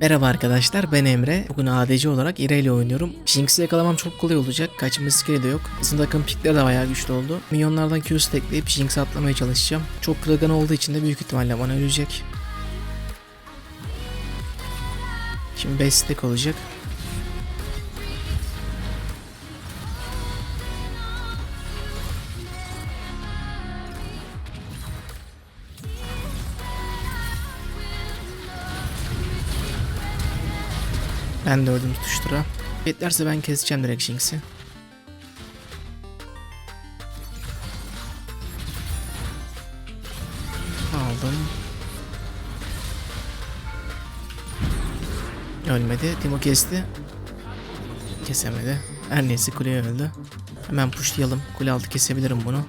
Merhaba arkadaşlar ben Emre. Bugün ADC olarak İre oynuyorum. Jinx'i yakalamam çok kolay olacak. Kaçma skill'i de yok. Bizim takım pikleri de bayağı güçlü oldu. Minyonlardan Q stackleyip Jinx'i atlamaya çalışacağım. Çok kırılgan olduğu için de büyük ihtimalle bana ölecek. Şimdi 5 stack olacak. Ben de öldüm tutuştura. Yetlerse ben keseceğim direkt Jinx'i. Aldım. Ölmedi. Timo kesti. Kesemedi. Her neyse kuleye öldü. Hemen pushlayalım. Kule altı kesebilirim bunu.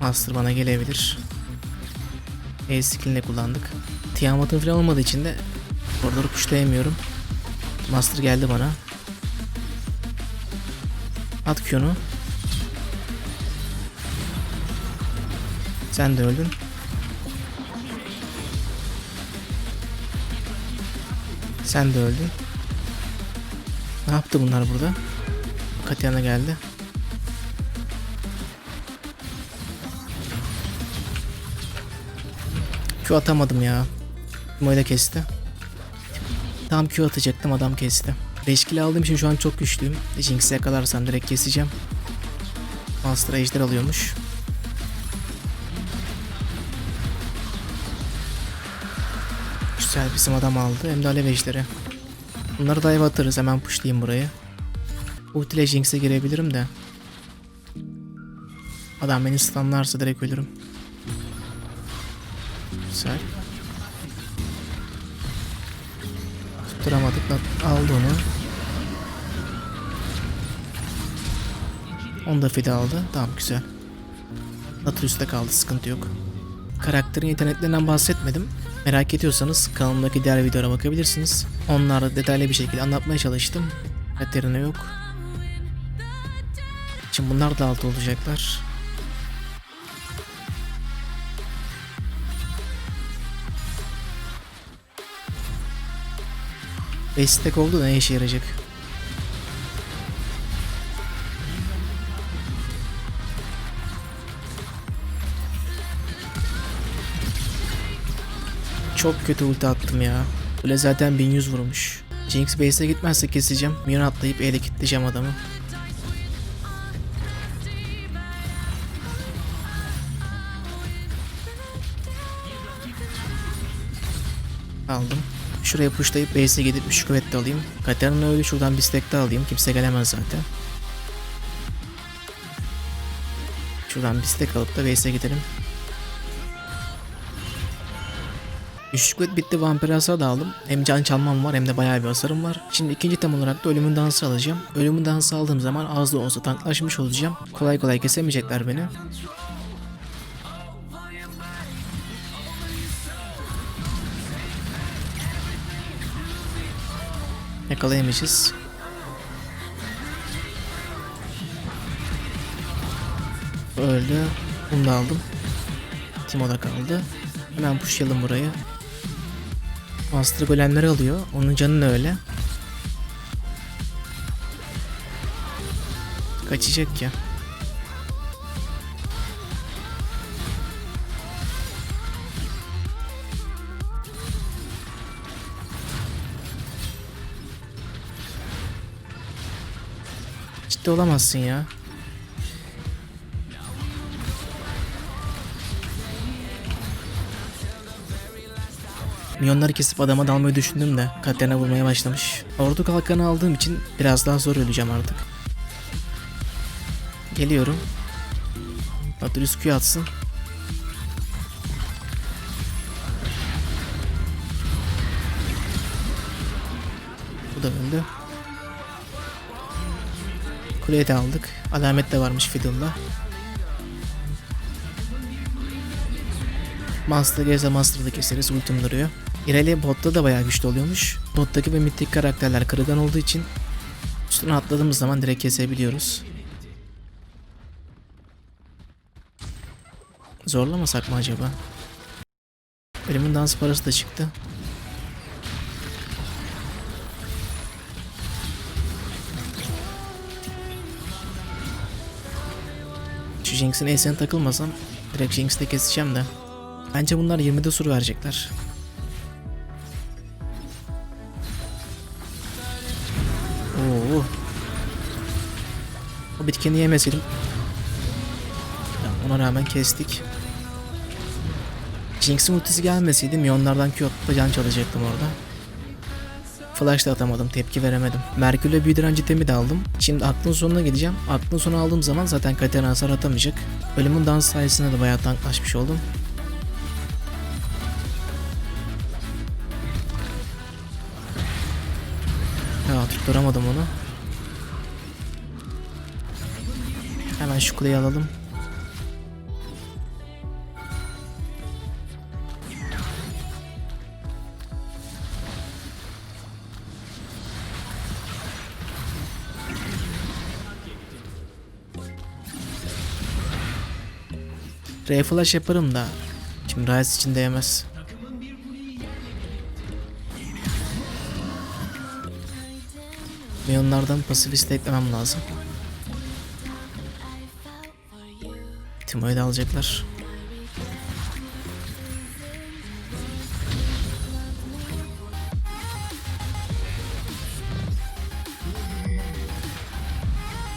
Master bana gelebilir. E skill'ini kullandık. Tiamat'ın falan olmadığı için de Koridoru pushlayamıyorum. Master geldi bana. At Q'nu. Sen de öldün. Sen de öldün. Ne yaptı bunlar burada? Katyana geldi. Q atamadım ya. Moyla kesti. Tam Q atacaktım adam kesti. 5 kill aldığım için şu an çok güçlüyüm. Jinx'i yakalarsam direkt keseceğim. Master ejder alıyormuş. Güzel bizim adam aldı. Hem de alev ejderi. Bunları dive atarız. Hemen pushlayayım burayı. Ulti ile Jinx'e girebilirim de. Adam beni stunlarsa direkt ölürüm. Güzel. Tutturamadık. Nat- Aldı onu. Onu da fide aldı. Tamam güzel. Natürüs'te kaldı. Sıkıntı yok. Karakterin yeteneklerinden bahsetmedim. Merak ediyorsanız kanalımdaki diğer videolara bakabilirsiniz. Onlarda detaylı bir şekilde anlatmaya çalıştım. Katerina yok. Şimdi bunlar da altı olacaklar. Beş stack oldu ne işe yarayacak? Çok kötü ulti attım ya. Böyle zaten 1100 vurmuş. Jinx base'e gitmezse keseceğim. Minyon atlayıp ele kitleyeceğim adamı. Aldım. Şuraya pushlayıp base'e gidip 3 kuvvet de alayım. Katarina öyle şuradan bir stack daha alayım. Kimse gelemez zaten. Şuradan bir stack alıp da base'e gidelim. Üçlük kuvvet bitti vampir hasar da aldım. Hem can çalmam var hem de bayağı bir hasarım var. Şimdi ikinci tam olarak da ölümün dansı alacağım. Ölümün dansı aldığım zaman az da olsa tanklaşmış olacağım. Kolay kolay kesemeyecekler beni. Yakalayamayacağız. Öldü. Bunu da aldım. Timo da kaldı. Hemen pushlayalım burayı. Master golemleri alıyor. Onun canı da öyle. Kaçacak ya. Ciddi olamazsın ya. Milyonları kesip adama dalmayı düşündüm de Katerina vurmaya başlamış. Ordu kalkanı aldığım için biraz daha zor öleceğim artık. Geliyorum. Nautilus Q atsın. Bu da öldü. Kuleyi de aldık. Alamet de varmış Fiddle'da. Master gelirse Master'da keseriz. Ultim duruyor. İreli botta da bayağı güçlü oluyormuş. Bottaki ve mitik karakterler kırılgan olduğu için üstüne atladığımız zaman direkt kesebiliyoruz. Zorlamasak mı acaba? Ölümün dans parası da çıktı. Şu Jinx'in E'sine takılmasam direkt Jinx'te keseceğim de. Bence bunlar 20'de sur verecekler. Oo. O bitkeni yemeseydim. Ya, Ona rağmen kestik. Jinx'in ultisi gelmeseydi milyonlardan Q atıp can çalacaktım orada. Flash da atamadım, tepki veremedim. Merkür'le büyü direnci temi de aldım. Şimdi aklın sonuna gideceğim. Aklın sonu aldığım zaman zaten Katerina hasar atamayacak. Ölümün dans sayesinde de bayağı tanklaşmış oldum. Ya tutturamadım onu. Hemen şu kuleyi alalım. Ray flash yaparım da. Şimdi Ryze için değmez. Milyonlardan pasif isteklemem lazım. Timo'yu da alacaklar.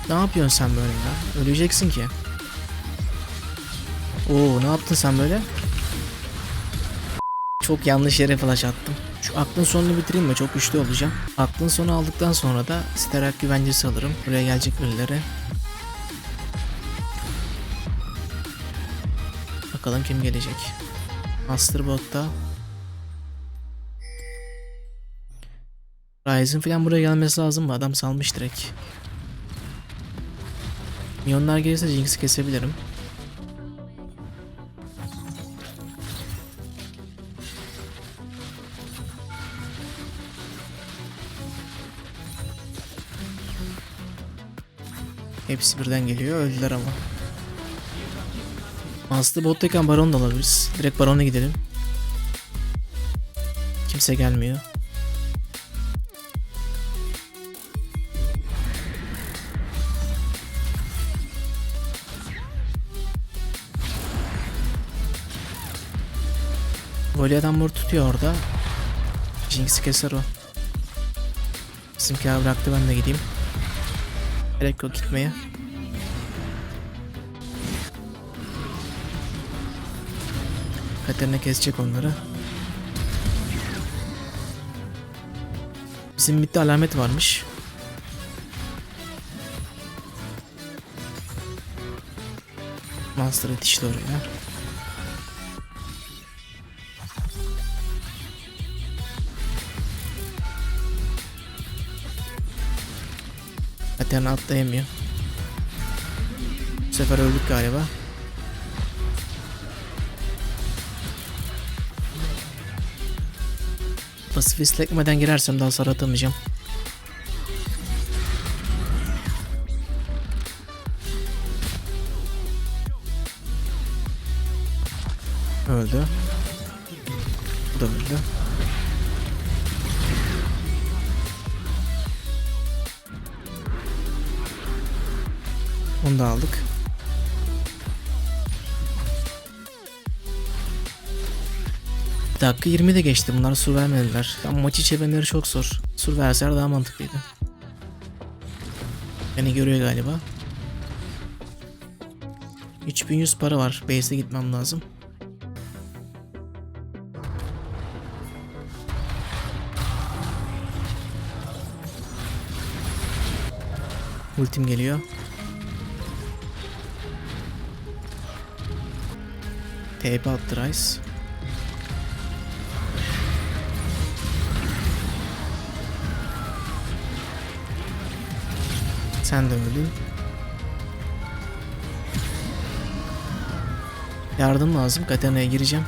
Ne yapıyorsun sen böyle ya? Öleceksin ki. Oo ne yaptın sen böyle? Çok yanlış yere flash attım. Şu aklın sonunu bitireyim mi? Çok güçlü olacağım. Aklın sonu aldıktan sonra da Sterak güvencesi alırım. Buraya gelecek birileri. Bakalım kim gelecek. Masterbot'ta. Ryzen falan buraya gelmesi lazım mı? Adam salmış direkt. Milyonlar gelirse Jinx'i kesebilirim. Hepsi birden geliyor. Öldüler ama. Aslı bottayken baron da alabiliriz. Direkt barona gidelim. Kimse gelmiyor. Voley adam vur tutuyor orada. Jinx'i keser o. Bizimkiler bıraktı ben de gideyim. Gerek yok gitmeye. Katerina kesecek onları. Bizim bitti alamet varmış. Monster yetişti oraya. Katerina atlayamıyor. Bu sefer öldük galiba. Pasif istekmeden girersem daha hasar atamayacağım. Öldü. Bu da öldü. Onu aldık. Dakika 20 de geçti. Bunlar sur vermediler. Ama maçı çevirmeleri çok zor. Sur verseler daha mantıklıydı. Beni görüyor galiba. 3100 para var. Base'e gitmem lazım. Ultim geliyor. TP attı Rice. Sen de öldün. Yardım lazım. Katarina'ya gireceğim.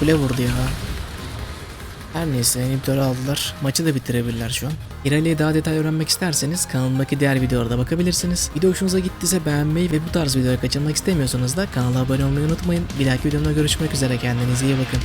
Kule vurdu ya. Her neyse inhibitörü aldılar. Maçı da bitirebilirler şu an. İlerleyi daha detay öğrenmek isterseniz kanalımdaki diğer videolarda bakabilirsiniz. Video hoşunuza gittiyse beğenmeyi ve bu tarz videoları kaçırmak istemiyorsanız da kanala abone olmayı unutmayın. Bir dahaki videomda görüşmek üzere kendinize iyi bakın.